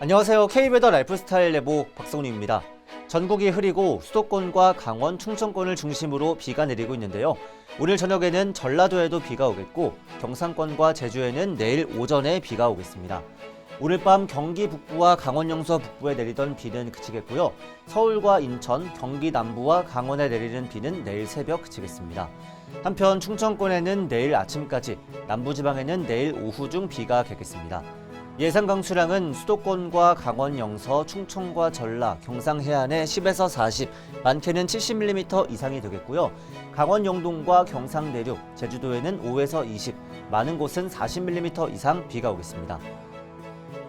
안녕하세요. K베더 라이프스타일 레보 박성훈입니다. 전국이 흐리고 수도권과 강원, 충청권을 중심으로 비가 내리고 있는데요. 오늘 저녁에는 전라도에도 비가 오겠고 경상권과 제주에는 내일 오전에 비가 오겠습니다. 오늘 밤 경기 북부와 강원 영서 북부에 내리던 비는 그치겠고요. 서울과 인천, 경기 남부와 강원에 내리는 비는 내일 새벽 그치겠습니다. 한편 충청권에는 내일 아침까지, 남부지방에는 내일 오후 중 비가 겠겠습니다. 예상 강수량은 수도권과 강원 영서, 충청과 전라, 경상 해안에 10에서 40, 많게는 70mm 이상이 되겠고요. 강원 영동과 경상 내륙, 제주도에는 5에서 20, 많은 곳은 40mm 이상 비가 오겠습니다.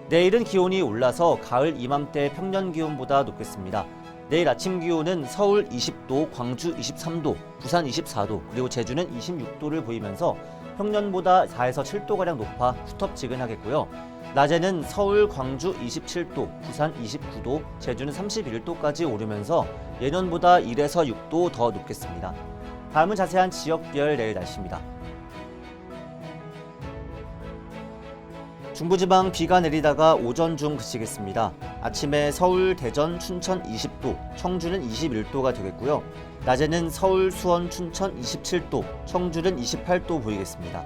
내일은 기온이 올라서 가을 이맘때 평년 기온보다 높겠습니다. 내일 아침 기온은 서울 20도, 광주 23도, 부산 24도, 그리고 제주는 26도를 보이면서 평년보다 4에서 7도가량 높아 후텁지근하겠고요. 낮에는 서울, 광주 27도, 부산 29도, 제주는 31도까지 오르면서 예년보다 1에서 6도 더 높겠습니다. 다음은 자세한 지역별 내일 날씨입니다. 중부지방 비가 내리다가 오전 중 그치겠습니다. 아침에 서울, 대전, 춘천 20도, 청주는 21도가 되겠고요. 낮에는 서울, 수원, 춘천 27도, 청주는 28도 보이겠습니다.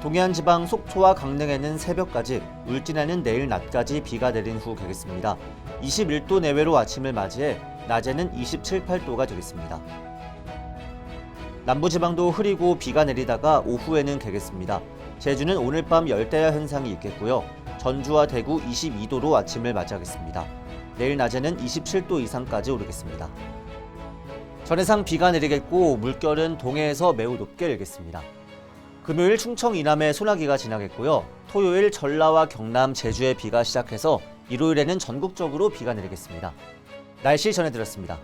동해안 지방 속초와 강릉에는 새벽까지, 울진에는 내일 낮까지 비가 내린 후 개겠습니다. 21도 내외로 아침을 맞이해 낮에는 27, 8도가 되겠습니다. 남부지방도 흐리고 비가 내리다가 오후에는 개겠습니다. 제주는 오늘 밤 열대야 현상이 있겠고요. 전주와 대구 22도로 아침을 맞이하겠습니다. 내일 낮에는 27도 이상까지 오르겠습니다. 전해상 비가 내리겠고 물결은 동해에서 매우 높게 일겠습니다. 금요일 충청 이남에 소나기가 지나겠고요. 토요일 전라와 경남, 제주에 비가 시작해서 일요일에는 전국적으로 비가 내리겠습니다. 날씨 전해드렸습니다.